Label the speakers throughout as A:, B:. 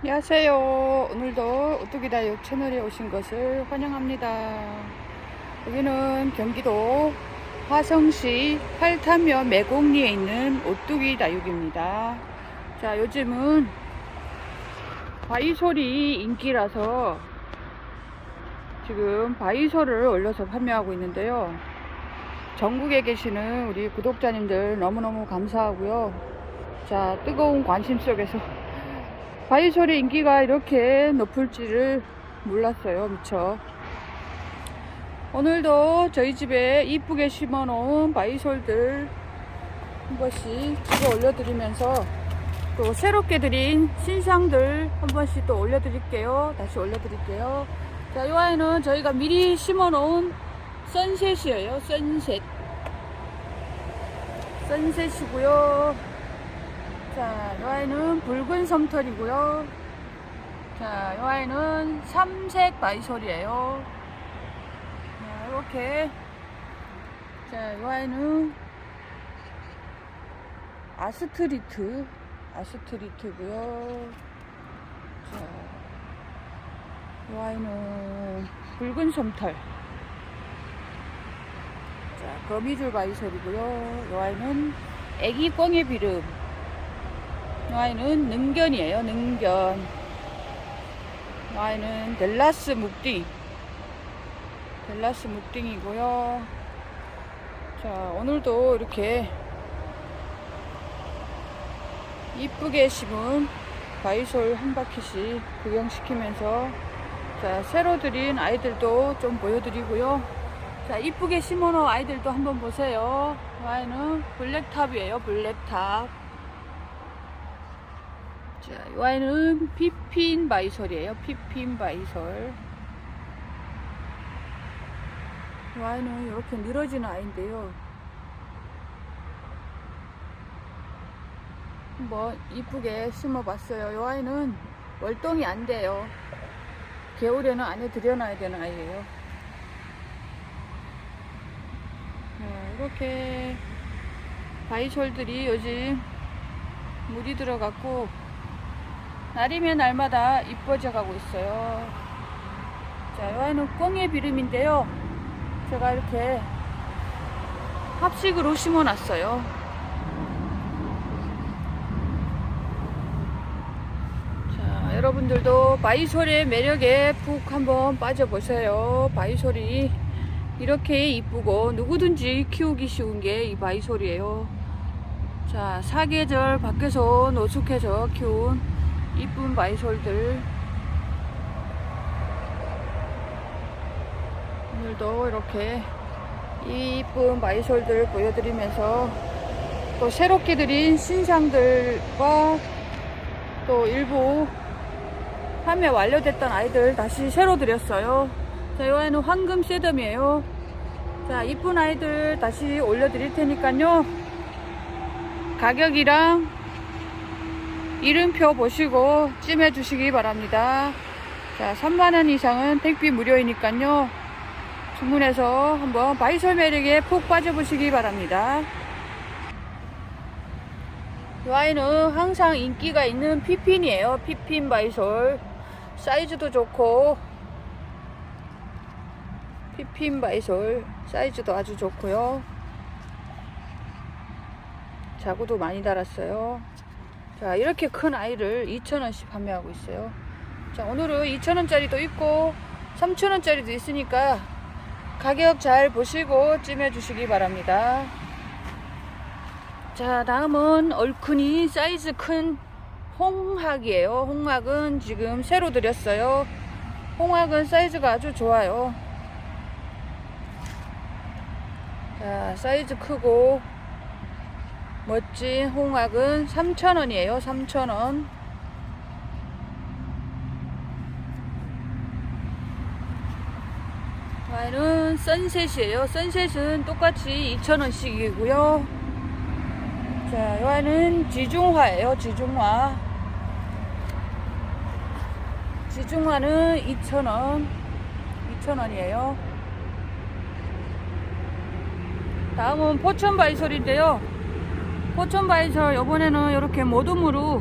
A: 안녕하세요. 오늘도 오뚜기 다육 채널에 오신 것을 환영합니다. 여기는 경기도 화성시 팔타면 매곡리에 있는 오뚜기 다육입니다. 자, 요즘은 바이솔이 인기라서 지금 바이솔을 올려서 판매하고 있는데요. 전국에 계시는 우리 구독자님들 너무너무 감사하고요. 자, 뜨거운 관심 속에서 바이솔의 인기가 이렇게 높을지를 몰랐어요, 미처. 오늘도 저희 집에 이쁘게 심어 놓은 바이솔들 한 번씩 집어 올려드리면서 또 새롭게 드린 신상들 한 번씩 또 올려드릴게요. 다시 올려드릴게요. 자, 이 아이는 저희가 미리 심어 놓은 선셋이에요, 선셋. 선셋이고요. 자, 이 아이는 붉은 솜털이고요. 자, 이 아이는 삼색 바이솔이에요. 자, 이렇게. 자, 이 아이는 아스트리트. 아스트리트고요. 자, 이 아이는 붉은 솜털. 자, 거미줄 바이솔이고요. 이 아이는 애기 꽝의 비름. 이 아이는 능견이에요, 능견. 이 아이는 델라스 묵딩. 델라스 묵딩이고요. 자, 오늘도 이렇게 이쁘게 심은 바이솔 한 바퀴씩 구경시키면서 자, 새로 들인 아이들도 좀 보여드리고요. 자, 이쁘게 심어놓은 아이들도 한번 보세요. 이 아이는 블랙탑이에요, 블랙탑. 자, 이 아이는 피핀 바이솔이에요. 피핀. 이 아이는 이렇게 늘어지는 아이인데요. 한번 이쁘게 심어봤어요. 이 아이는 월동이 안 돼요. 겨울에는 안에 들여놔야 되는 아이예요. 네, 이렇게 바이솔들이 요즘 물이 들어갔고 날이면 날마다 이뻐져 가고 있어요. 자, 이 아이는 꽁의 비름인데요. 제가 이렇게 합식으로 심어 놨어요. 자, 여러분들도 바이솔의 매력에 푹 한번 빠져보세요. 바이솔이 이렇게 이쁘고 누구든지 키우기 쉬운 게 이 바이솔이에요. 자, 사계절 밖에서 노숙해서 키운 이쁜 바이솔들. 오늘도 이렇게 이쁜 바이솔들 보여드리면서 또 새롭게 들인 신상들과 또 일부 판매 완료됐던 아이들 다시 새로 드렸어요. 자, 이 아이는 황금 세덤이에요. 자, 이쁜 아이들 다시 올려드릴 테니까요. 가격이랑 이름표 보시고 찜해 주시기 바랍니다. 자, 3만원 이상은 택비 무료이니까요. 주문해서 한번 바이솔 매력에 푹 빠져보시기 바랍니다. 이 아이는 항상 인기가 있는 피핀이에요. 피핀 바이솔. 사이즈도 좋고, 피핀 바이솔. 사이즈도 아주 좋고요. 자구도 많이 달았어요. 자, 이렇게 큰 아이를 2,000원씩 판매하고 있어요. 자, 오늘은 2,000원짜리도 있고 3,000원짜리도 있으니까 가격 잘 보시고 찜해 주시기 바랍니다. 자, 다음은 얼큰이 사이즈 큰 홍학이에요. 홍학은 지금 새로 드렸어요. 홍학은 사이즈가 아주 좋아요. 자, 사이즈 크고 멋진 홍학은 3,000원이에요. 3,000원. 와인은 선셋이에요. 선셋은 똑같이 2,000원씩이고요. 자, 이 와인은 지중화예요. 지중화. 지중화는 2,000원. 2,000원이에요. 다음은 포천바이솔인데요. 포천바이솔 이번에는 이렇게 모둠으로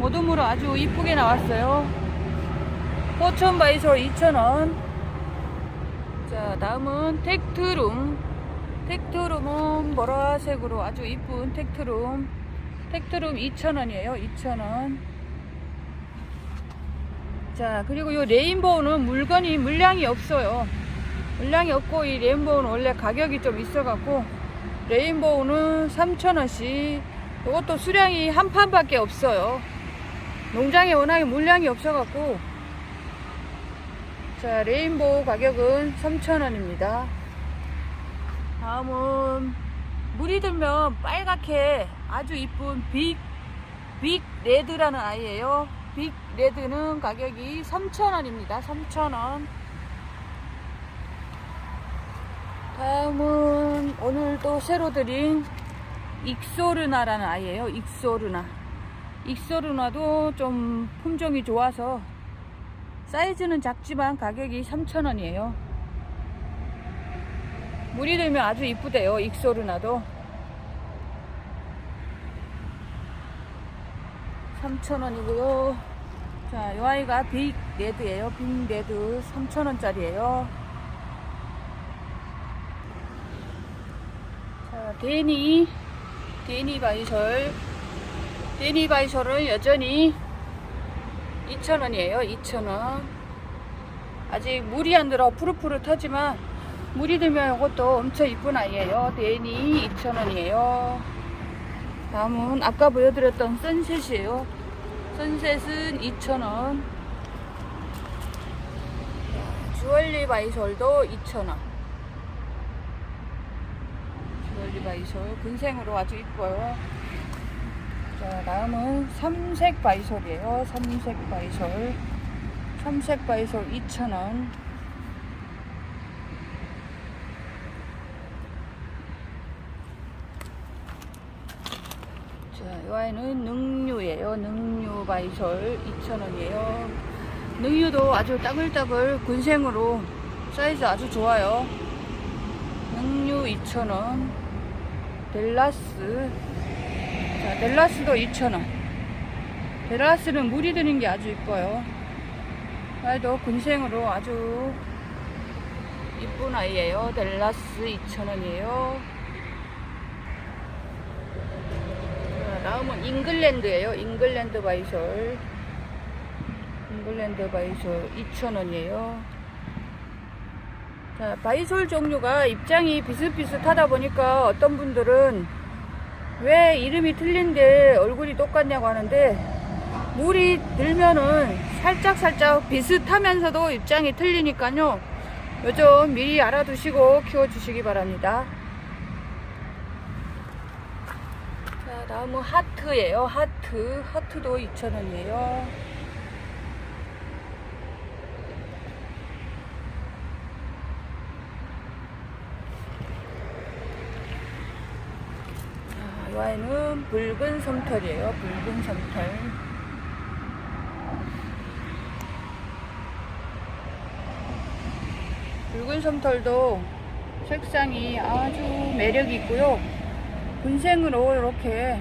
A: 모둠으로 아주 이쁘게 나왔어요. 포천 바이솔 2,000원. 자, 다음은 텍트룸. 텍트룸은 보라색으로 아주 이쁜 텍트룸. 텍트룸 2,000원이에요. 2,000원. 자, 그리고 이 레인보우는 물건이 물량이 없어요. 물량이 없고 이 레인보우는 원래 가격이 좀 있어갖고 레인보우는 3,000원씩 이것도 수량이 한 판밖에 없어요. 농장에 워낙에 물량이 없어갖고 자 레인보우 가격은 3,000원입니다. 다음은 물이 들면 빨갛게 아주 이쁜 빅, 빅 레드라는 아이예요. 빅 레드는 가격이 3,000원입니다. 3,000원. 다음은 오늘 또 새로 들인 익소르나라는 아이예요. 익소르나. 익소르나도 좀 품종이 좋아서 사이즈는 작지만 가격이 3,000원이에요. 물이 들면 아주 이쁘대요. 익소르나도. 3,000원이고요. 자, 이 아이가 빅 레드예요. 빅 레드 3,000원짜리예요. 자, 데니 데니 바이솔 데니 바이솔은 여전히 2,000원이에요. 2,000원. 아직 물이 안 들어 푸릇푸릇하지만 물이 들면 이것도 엄청 이쁜 아이예요. 데니 2,000원이에요. 다음은 아까 보여드렸던 선셋이에요. 선셋은 2,000원. 주얼리 바이솔도 2,000원. 주얼리 바이솔 근생으로 아주 이뻐요. 자, 다음은 삼색 바이솔이에요. 삼색 바이솔. 삼색 바이솔 2,000원. 자, 이 아이는 능류예요. 능류 바이솔 2,000원이에요. 능류도 아주 따글따글 군생으로 사이즈 아주 좋아요. 능류 2,000원. 델라스. 자, 델라스도 2,000원. 델라스는 물이 드는 게 아주 이뻐요. 아이도 군생으로 아주 이쁜 아이예요. 델라스 2,000원이에요. 다음은 잉글랜드예요. 잉글랜드 바이솔. 잉글랜드 바이솔 2,000원이에요. 자, 바이솔 종류가 입장이 비슷비슷하다 보니까 어떤 분들은 왜 이름이 틀린데 얼굴이 똑같냐고 하는데 물이 들면은 살짝살짝 비슷하면서도 입장이 틀리니까요. 요즘 미리 알아두시고 키워주시기 바랍니다. 자, 다음은 하트예요. 하트. 하트도 2,000원이에요. 이 아이는 붉은 솜털이에요. 붉은 솜털. 붉은 솜털도 색상이 아주 매력 있고요. 군생으로 이렇게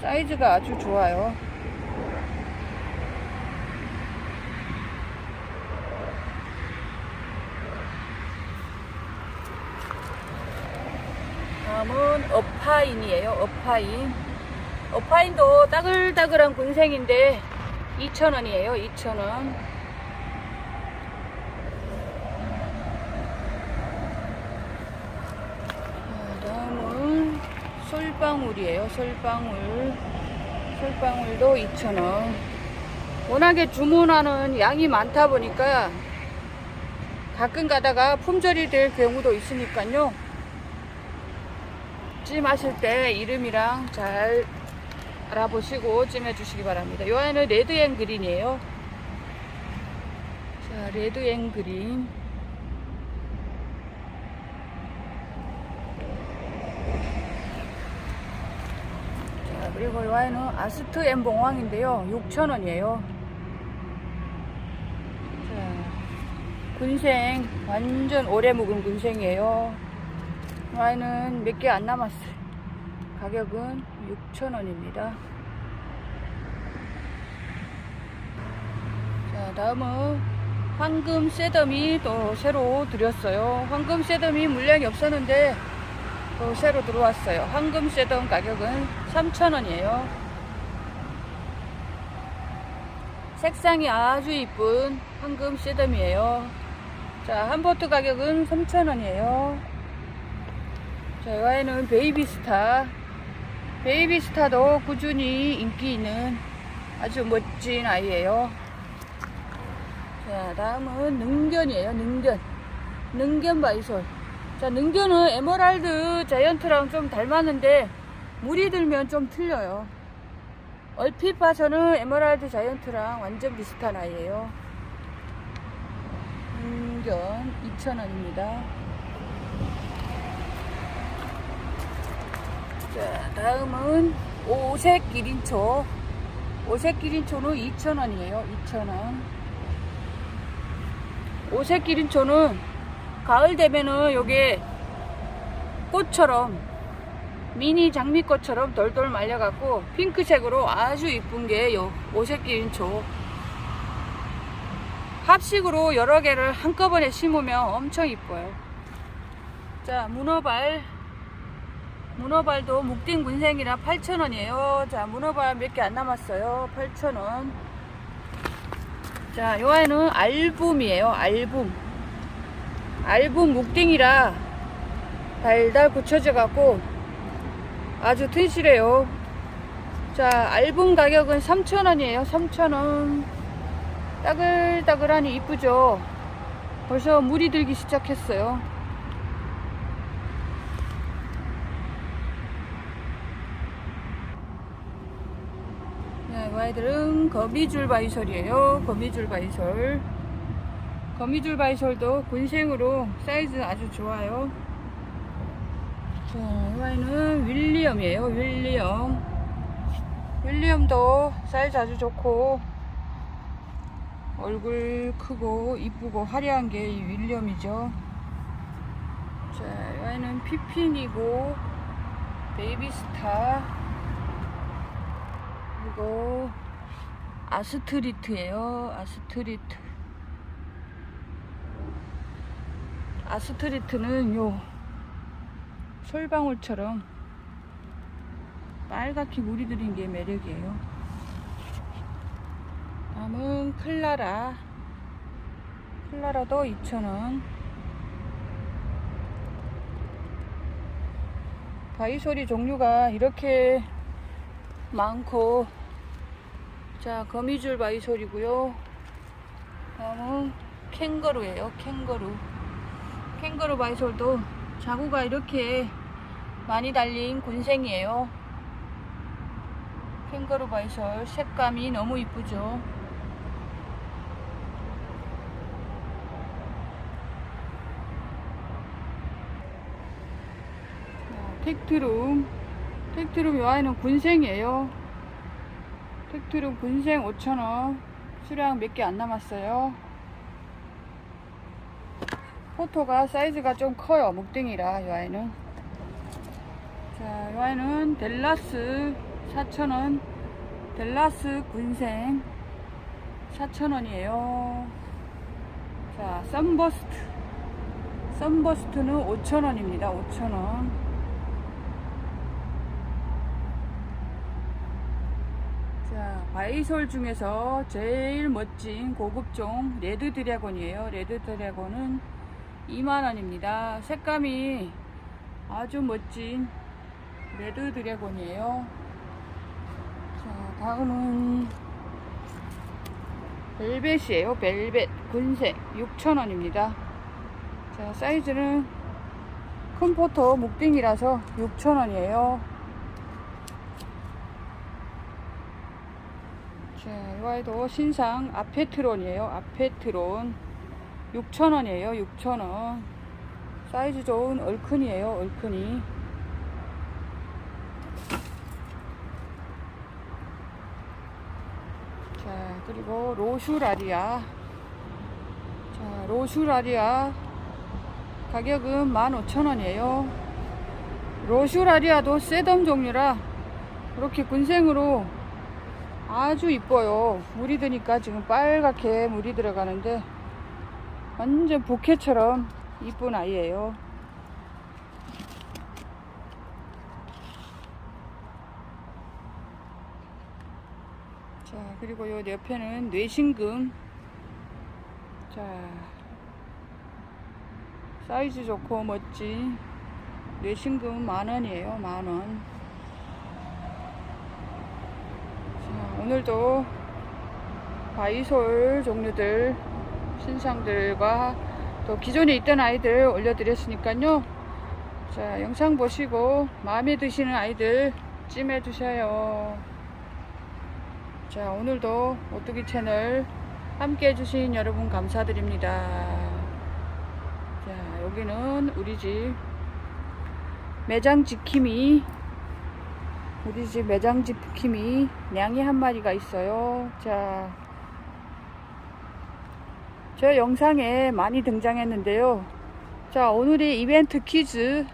A: 사이즈가 아주 좋아요. 다음은 어파인이에요. 어파인. 어파인도 따글따글한 군생인데 2,000원이에요. 2,000원. 다음은 솔방울이에요. 솔방울. 솔방울도 2,000원. 워낙에 주문하는 양이 많다 보니까 가끔 가다가 품절이 될 경우도 있으니까요. 찜하실 때 이름이랑 잘 알아보시고 찜해 주시기 바랍니다. 이 아이는 레드 앤 그린이에요. 자, 레드 앤 그린. 자, 그리고 이 아이는 아스트 앤 봉황인데요. 6,000원이에요. 자, 군생, 완전 오래 묵은 군생이에요. 이 아이는 몇개 안 남았어요. 가격은 6,000원입니다. 자, 다음은 황금 세덤이 또 새로 들였어요. 황금 세덤이 물량이 없었는데 또 새로 들어왔어요. 황금 세덤 가격은 3,000원이에요. 색상이 아주 이쁜 황금 세덤이에요. 자, 한 보트 가격은 3,000원이에요. 와인은 베이비스타. 베이비스타도 꾸준히 인기 있는 아주 멋진 아이예요. 자, 다음은 능견이에요. 능견. 능견 바이솔. 자, 능견은 에메랄드 자이언트랑 좀 닮았는데 물이 들면 좀 틀려요. 얼핏 봐서는 에메랄드 자이언트랑 완전 비슷한 아이예요. 능견 2,000원입니다. 자, 다음은 오색 기린초. 오색 기린초는 2,000원이에요. 2,000원. 오색 기린초는 가을 되면은 요게 꽃처럼 미니 장미꽃처럼 돌돌 말려갖고 핑크색으로 아주 이쁜 게 요 오색 기린초. 합식으로 여러 개를 한꺼번에 심으면 엄청 이뻐요. 자, 문어발. 문어발도 묵딩 군생이라 8,000원이에요. 자, 문어발 몇 개 안 남았어요. 8,000원. 자, 요 아이는 알붐이에요. 알붐. 알붐 묵딩이라 달달 굳혀져 갖고 아주 튼실해요. 자, 알붐 가격은 3,000원이에요. 3,000원. 따글따글하니 이쁘죠? 벌써 물이 들기 시작했어요. 네, 이 아이들은 거미줄 바이솔이에요. 거미줄 바이솔. 거미줄 바이솔도 군생으로 사이즈 아주 좋아요. 자, 이 아이는 윌리엄이에요. 윌리엄. 윌리엄도 사이즈 아주 좋고 얼굴 크고 이쁘고 화려한 게 이 윌리엄이죠. 자, 이 아이는 피핀이고 베이비스타 그리고 아스트리트예요. 아스트리트. 아스트리트는 요 솔방울처럼 빨갛게 물이 들인 게 매력이에요. 다음은 클라라. 클라라도 2,000원. 바이소리 종류가 이렇게 많고 자 거미줄 바이솔이고요. 다음은 캥거루예요 캥거루. 캥거루 바이솔도 자구가 이렇게 많이 달린 군생이에요. 캥거루 바이솔 색감이 너무 이쁘죠? 자, 텍트룸. 텍트룸 이 아이는 군생이에요. 텍트룸 군생 5,000원. 수량 몇 개 안 남았어요. 포토가 사이즈가 좀 커요. 묵등이라 이 아이는. 자, 이 아이는 델라스 4,000원. 델라스 군생 4,000원이에요. 자, 썬버스트. 썬버스트는 5,000원입니다. 5,000원. 자, 바이솔 중에서 제일 멋진 고급종 레드 드래곤이에요. 레드 드래곤은 2만원입니다. 색감이 아주 멋진 레드 드래곤이에요. 자, 다음은 벨벳이에요. 벨벳 군색 6,000원입니다. 자, 사이즈는 큰 포토 묵딩이라서 6,000원이에요. 자, 이 아이도 신상 아페트론이에요. 아페트론 6,000원이에요. 6,000원. 사이즈 좋은 얼큰이에요. 얼큰이. 자, 그리고 로슈라리아. 자, 로슈라리아 가격은 15,000원이에요. 로슈라리아도 세덤 종류라 이렇게 군생으로 아주 이뻐요. 물이 드니까 지금 빨갛게 물이 들어가는데 완전 보케처럼 이쁜 아이예요. 자, 그리고 요 옆에는 뇌신금. 자, 사이즈 좋고 멋진 뇌신금 만 원이에요, 만 원. 자, 오늘도 바이솔 종류들, 신상들과 또 기존에 있던 아이들 올려드렸으니까요. 자, 영상 보시고 마음에 드시는 아이들 찜해 주셔요. 자, 오늘도 오뚜기 채널 함께 해주신 여러분 감사드립니다. 자, 여기는 우리 집 매장 지킴이 우리 집 매장 지킴이 냥이 한 마리가 있어요. 자, 저 영상에 많이 등장했는데요. 자, 오늘의 이벤트 퀴즈.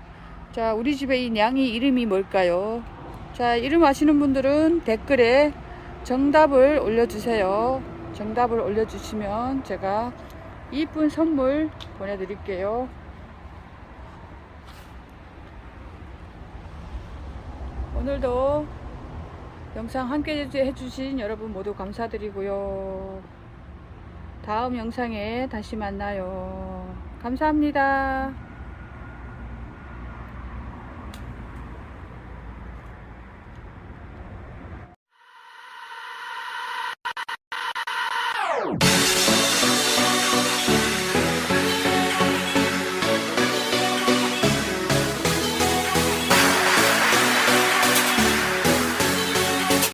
A: 자, 우리 집에 이 냥이 이름이 뭘까요? 자, 이름 아시는 분들은 댓글에 정답을 올려주세요. 정답을 올려주시면 제가 이쁜 선물 보내드릴게요. 오늘도 영상 함께 해주신 여러분 모두 감사드리고요. 다음 영상에 다시 만나요. 감사합니다.